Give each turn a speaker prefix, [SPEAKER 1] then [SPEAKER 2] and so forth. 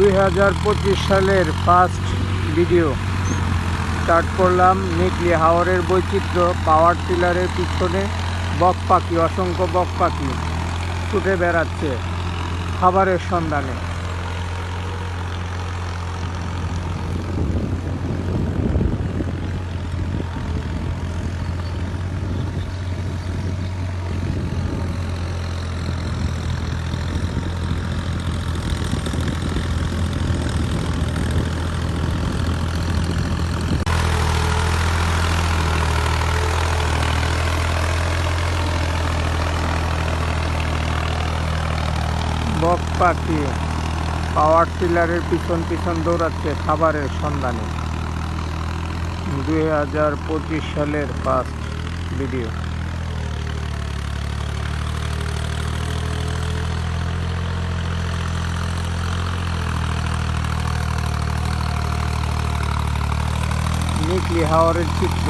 [SPEAKER 1] দুই হাজার পঁচিশ সালের ফার্স্ট ভিডিও। স্টার্ট করলাম নিকলি হাওয়ারের বৈচিত্র্য, পাওয়ার টিলারের পিছনে বক পাখি অসংখ্য বক পাখি ছুটে বেড়াচ্ছে খাবারের সন্ধানে। বক পাখি পাওয়ার টিলারের পিছন পিছন দৌড়াচ্ছে খাবারের সন্ধানে। দুই হাজার পঁচিশ সালের ফার্স্ট ভিডিও নিকলি হাওয়ারের চিত্র।